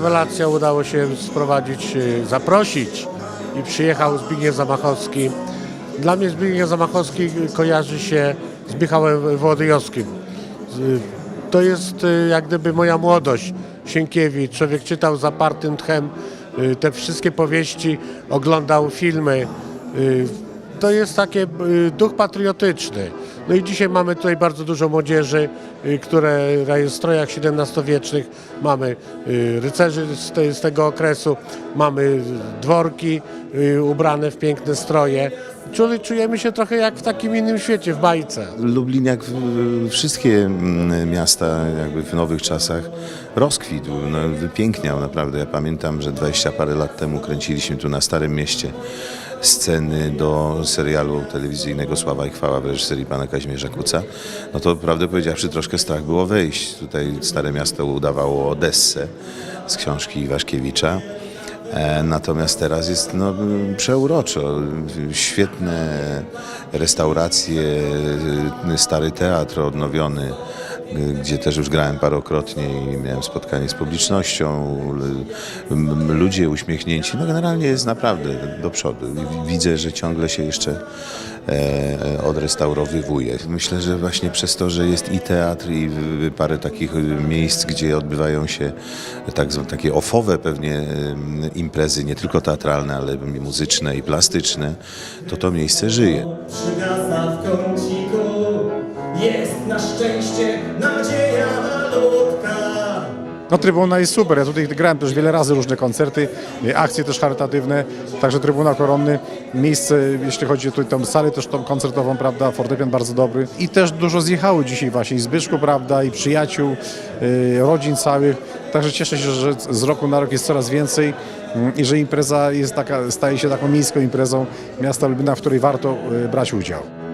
kolacja udało się sprowadzić, y, zaprosić i przyjechał Zbigniew Zamachowski. Dla mnie Zbigniew Zamachowski kojarzy się z Michałem Wołodyjowskim. To jest y, jak gdyby moja młodość. Sienkiewicz, człowiek czytał zapartym tchem y, te wszystkie powieści, oglądał filmy. To jest taki duch patriotyczny. No i dzisiaj mamy tutaj bardzo dużo młodzieży, y, które w strojach XVII-wiecznych. Mamy y, rycerzy z, te, z tego okresu, mamy dworki y, ubrane w piękne stroje. Czuli, czujemy się trochę jak w takim innym świecie, w bajce. Lublin, jak wszystkie mm, miasta jakby w nowych czasach, rozkwitł, no, wypiękniał naprawdę. Ja pamiętam, że 20 parę lat temu kręciliśmy tu na Starym Mieście sceny do serialu telewizyjnego Sława i Chwała w reżyserii pana Kazimierza Kuca. No to prawdę powiedziawszy troszkę strach było wejść. Tutaj Stare Miasto udawało Odessę z książki Iwaszkiewicza. E, Natomiast teraz jest no, przeuroczo. Świetne restauracje, stary teatr odnowiony, gdzie też już grałem parokrotnie i miałem spotkanie z publicznością, ludzie uśmiechnięci. No generalnie jest naprawdę do przodu. Widzę, że ciągle się jeszcze e, odrestaurowywuje. Myślę, że właśnie przez to, że jest i teatr, i parę takich miejsc, gdzie odbywają się tak, takie ofowe pewnie imprezy, nie tylko teatralne, ale muzyczne i plastyczne, to to miejsce żyje. Przygasa w kąciku Jest na szczęście No Trybuna jest super, ja tutaj grałem też wiele razy różne koncerty, y, akcje też charytatywne, także Trybuna Koronny, miejsce, jeśli chodzi o tą salę też tą koncertową, prawda, fortepian bardzo dobry. I też dużo zjechało dzisiaj właśnie i Zbyszku, prawda, i przyjaciół, y, rodzin całych, także cieszę się, że z roku na rok jest coraz więcej mm, i że impreza jest taka, staje się taką miejską imprezą miasta Lublina, w której warto y, brać udział.